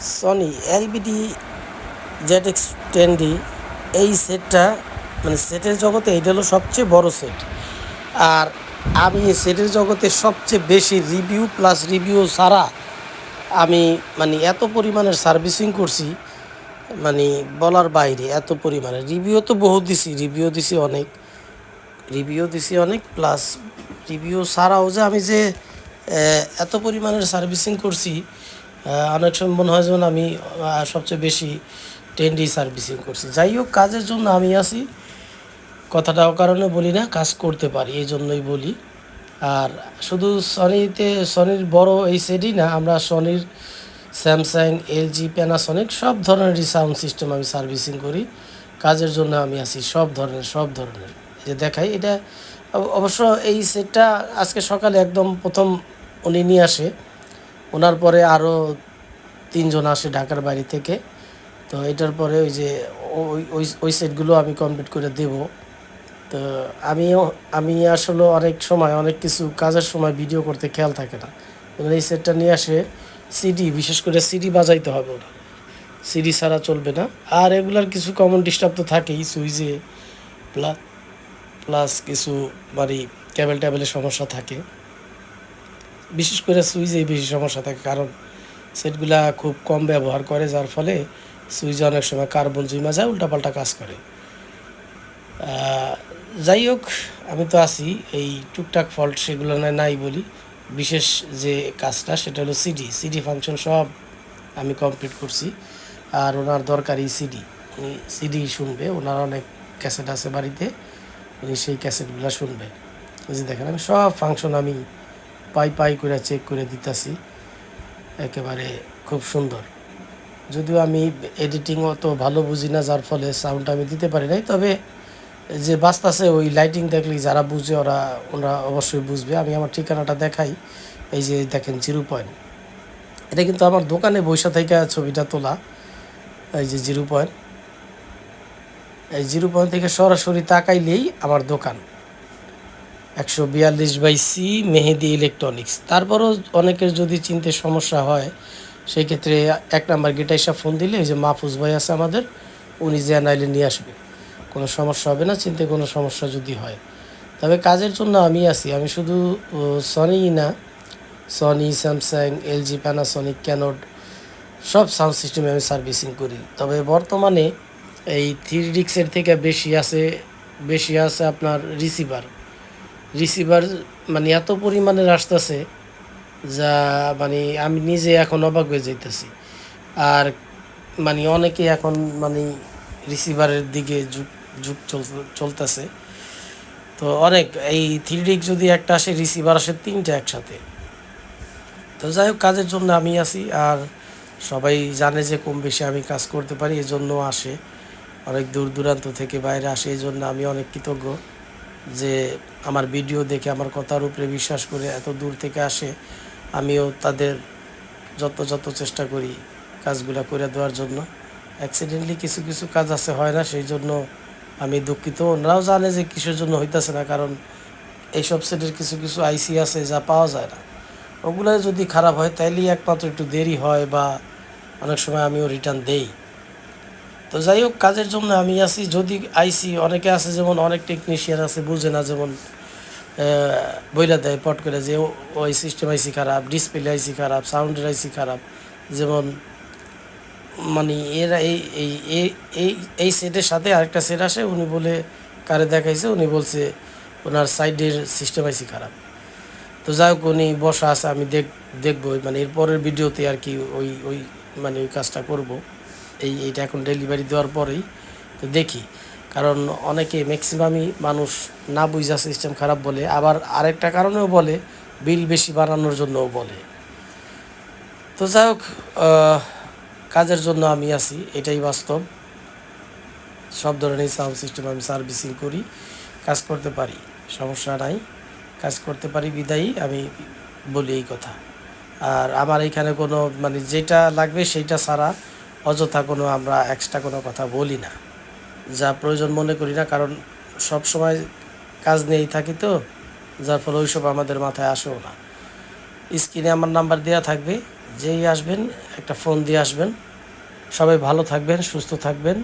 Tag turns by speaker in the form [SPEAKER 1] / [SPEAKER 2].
[SPEAKER 1] Sony LBD Z X ten D এই সেটটা মানে সেটের জগতে এটা হলো সবচেয়ে বড় সেট আর আমি সেটের জগতে সবচেয়ে বেশি রিভিউ প্লাস রিভিউ ছাড়া আমি মানে এত পরিমাণের সার্ভিসিং করছি মানে বলার বাইরে এত পরিমাণে। রিভিউ তো বহুত দিছি রিভিউ দিছি অনেক রিভিউ দিছি অনেক প্লাস রিভিউ ছাড়াও যে আমি যে এত পরিমাণের সার্ভিসিং করছি অনেক সময় মনে হয় যেমন আমি সবচেয়ে বেশি টেন্ডি সার্ভিসিং করছি। যাই হোক, কাজের জন্য আমি আছি। কথাটা কারণে বলি না, কাজ করতে পারি এই জন্যই বলি। আর শুধু সনিতে সনির বড় এই সেটই না, আমরা সনির স্যামসাং এলজি প্যানাসনিক সব ধরনেরই সাউন্ড সিস্টেম আমি সার্ভিসিং করি। কাজের জন্য আমি আছি, সব ধরনের সব ধরনের। যে দেখাই, এটা অবশ্য এই সেটটা আজকে সকালে একদম প্রথম উনি নিয়ে আসে। ওনার পরে আরও তিনজন আসে ঢাকার বাড়ি থেকে। তো এটার পরে ওই যে ওই ওই সেটগুলো আমি কমপ্লিট করে দেবো। তো আমিও, আমি আসলে অনেক সময়, অনেক কিছু কাজের সময় ভিডিও করতে খেয়াল থাকে না। এই সেটটা নিয়ে আসে সিডি বিশেষ করে সিডি বাজাইতে হবে ওটা সিডি ছাড়া চলবে না। আর এগুলার কিছু কমন ডিস্টার্ব তো থাকেই সুইচে প্লাস প্লাস কিছু মানে ক্যাবেল ট্যাবেলের সমস্যা থাকে। বিশেষ করে সুইচেই বেশি সমস্যা থাকে, কারণ সেটগুলা খুব কম ব্যবহার করে, যার ফলে সুইচে অনেক সময় কার্বন জমা যায়, উল্টাপাল্টা কাজ করে। যাই হোক, আমি তো আছি, এই টুকটাক ফল্ট সেগুলো নাই বলি। বিশেষ যে কাজটা, সেটা হলো সিডি সিডি ফাংশন সব আমি কমপ্লিট করছি। আর ওনার দরকারি সিডি সিডি শুনবে, ওনার অনেক ক্যাসেট আছে বাড়িতে, উনি সেই ক্যাসেটগুলো শুনবে যে দেখেন, আমি সব ফাংশন আমি পাই পাই করে চেক করে দিতেছি। একেবারে খুব সুন্দর। যদিও আমি এডিটিং অত ভালো বুঝি না, যার ফলে সাউন্ড আমি দিতে পারি নাই। তবে যে বাস্তাছে ওই লাইটিং দেখলেই যারা বুঝে ওরা ওরা অবশ্যই বুঝবে। আমি আমার ঠিকানাটা দেখাই। এই যে দেখেন জিরো পয়েন্ট এটা কিন্তু আমার দোকানে বৈশা থেকে ছবিটা তোলা। এই যে জিরো পয়েন্ট এই জিরো পয়েন্ট থেকে সরাসরি তাকাইলেই আমার দোকান। একশো বিয়াল্লিশ বাই সি মেহেদি ইলেকট্রনিক্স তারপরও অনেকের যদি চিনতে সমস্যা হয়, সেই ক্ষেত্রে এক নাম্বার গেটে এসে ফোন দিলে, এই যে মাহফুজ ভাই আছে আমাদের, উনি যে নাইলে নিয়ে আসবে। কোনো সমস্যা হবে না, চিনতে কোনো সমস্যা যদি হয়। তবে কাজের জন্য আমি আছি। আমি শুধু সনি না সনি স্যামসাং এলজি প্যানাসনিক ক্যানোড সব সাউন্ড সিস্টেমে আমি সার্ভিসিং করি। তবে বর্তমানে এই থ্রি ডিক্সের থেকে বেশি আছে বেশি আছে আপনার রিসিভার রিসিভার মানে এত পরিমাণের আসতেছে যা মানে আমি নিজে এখন অবাক হয়ে যাইতেছি। আর মানে অনেকে এখন মানে রিসিভারের দিকে যুগ যুগ চল- চলতেছে। তো অনেক, এই থ্রি ডিক যদি একটা আসে রিসিভার আসে তিনটা একসাথে। তো যাই হোক, কাজের জন্য আমি আছি, আর সবাই জানে যে কম বেশি আমি কাজ করতে পারি, এজন্য আসে। অনেক দূর দূরান্ত থেকে বাইরে আসে এই জন্য আমি অনেক কৃতজ্ঞ। যে আমার ভিডিও দেখে, আমার কথার উপরে বিশ্বাস করে এত দূর থেকে আসে, আমিও তাদের যত যত চেষ্টা করি কাজগুলো করে দেওয়ার জন্য। অ্যাক্সিডেন্টলি কিছু কিছু কাজ আছে, হয় না, সেই জন্য আমি দুঃখিত। ওনারাও জানে যে কিসের জন্য হইতাছে না, কারণ এইসব সেটের কিছু কিছু আইসি আছে যা পাওয়া যায় না। ওগুলো যদি খারাপ হয়, তাইলেই একমাত্র একটু দেরি হয় বা অনেক সময় আমিও রিটার্ন দেই। তো যাই হোক, কাজের জন্য আমি আছি। যদি আইসি, অনেকে আছে যেমন অনেক টেকনিশিয়ান আছে, বুঝে না যেমন বইলা দেয় পট করে যে ওই সিস্টেম আইসি খারাপ ডিসপ্লে আইসি খারাপ সাউন্ডের আইসি খারাপ। যেমন মানে এরা এই, এই- এই এই সেটের সাথে আরেকটা সেট আসে, উনি বলে, কারে দেখাইছে? উনি বলছে, ওনার সাইডের সিস্টেম আইসি খারাপ। তো যাই হোক, উনি বসা আছে, আমি দেখ, দেখব। মানে এরপরের ভিডিওতে আর কি ওই ওই মানে ওই কাজটা করব। এই এইটা এখন ডেলিভারি দেওয়ার পরেই, তো দেখি। কারণ অনেকে ম্যাক্সিমামই মানুষ না বুঝা সিস্টেম খারাপ বলে, আবার আরেকটা কারণেও বলে বিল বেশি বাড়ানোর জন্যও বলে। তো যাই হোক কাজের জন্য আমি আছি, এটাই বাস্তব। সব ধরনের সাউন্ড সিস্টেম আমি সার্ভিসিং করি, কাজ করতে পারি, সমস্যা নাই। কাজ করতে পারি, বিদায়ী, আমি বলি এই কথা। আর আমার এখানে কোনো মানে যেটা লাগবে সেইটা ছাড়া অযথা কোনো আমরা এক্সট্রা কোনো কথা বলি না। যা প্রয়োজন মনে করি না, কারণ সব সময় কাজ নিয়েই থাকি তো, যার ফলে ওইসব আমাদের মাথায় আসেও না। স্ক্রিনে আমার নাম্বার দেওয়া থাকবে, যেই আসবেন, একটা ফোন দিয়ে আসবেন। সবাই ভালো থাকবেন, সুস্থ থাকবেন।